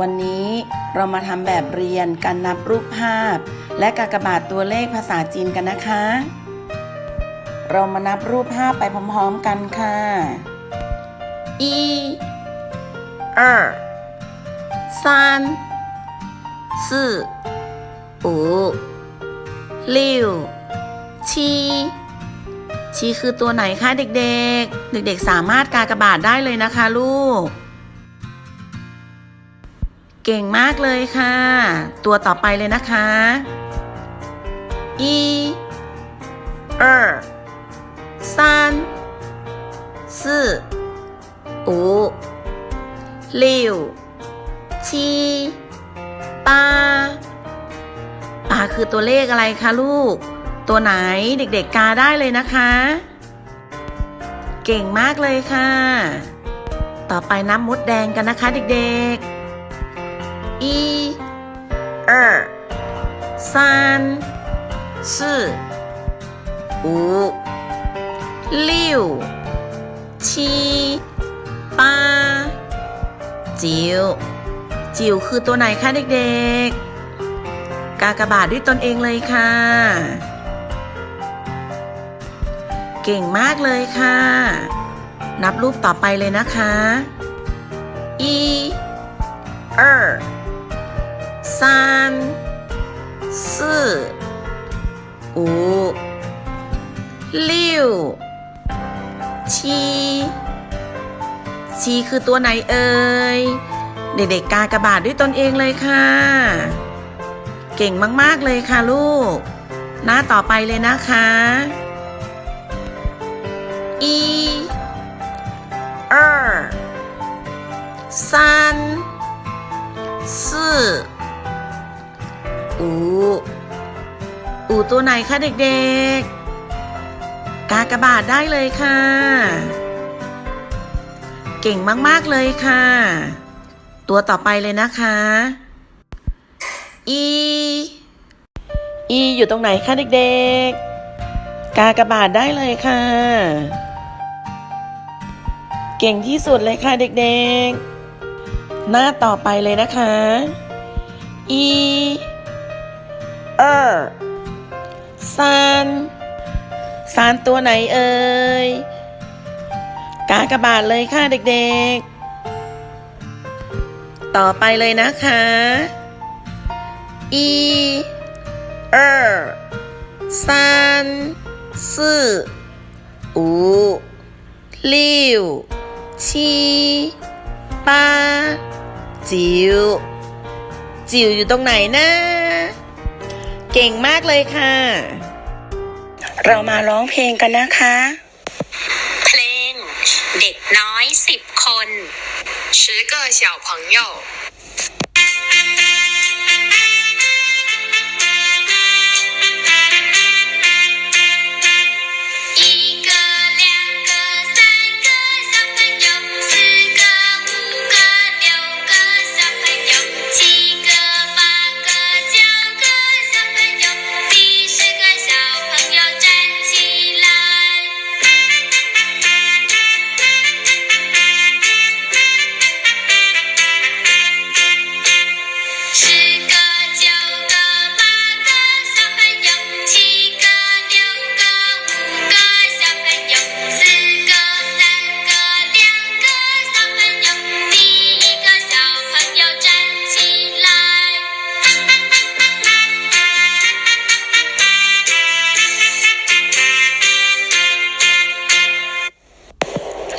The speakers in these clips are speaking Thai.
วันนี้เรามาทำแบบเรียนการนับรูปภาพ และกากบาทตัวเลขภาษาจีนกันนะคะ เรามานับรูปภาพไปพร้อมๆกันค่ะ一二三四五六七ชีคือตัวไหนคะเด็กๆ เด็กๆ สามารถกากบาทได้เลยนะคะลูก เก่งมากเลยค่ะ ตัวต่อไปเลยนะคะ一二三四五六七八ปาคือตัวเลขอะไรคะลูก ตัวไหนเด็กๆกาได้เลยนะคะ เก่งมากเลยค่ะ ต่อไปน้ำมดแดงกันนะคะเด็กๆ 一二三四五六七八จิ๋วจิ๋วคือตัวไหนคะเด็กๆ กากบาทด้วยตนเองเลยค่ะ เก่งมากเลยค่ะ นับรูปต่อไปเลยนะคะ一二 三四五六七ชีคือตัวไหนเอ่ย เด็กๆกากบาทด้วยตนเองเลยค่ะ เก่งมากๆเลยค่ะลูก หน้าต่อไปเลยนะคะ一二三 ตัวไหนคะเด็กๆ กากระบาทได้เลยค่ะ เก่งมากๆเลยค่ะ ตัวต่อไปเลยนะคะ อีอีอยู่ตรงไหนคะเด็กๆ กากระบาทได้เลยค่ะ เก่งที่สุดเลยค่ะเด็กๆ หน้าต่อไปเลยนะคะ อี เออ ซานซานตัวไหนเอ่ย กากบาทเลยค่ะเด็กๆ ต่อไปเลยนะคะ一二三四五六七八จิ๋วจิ๋วอยู่ตรงไหนนะ เก่งมากเลยค่ะ เรามาร้องเพลงกันนะคะ เพลง เด็กน้อยสิบคน十个小朋友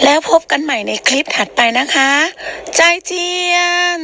แล้วพบกันใหม่ในคลิปถัดไปนะคะ ใจเจียน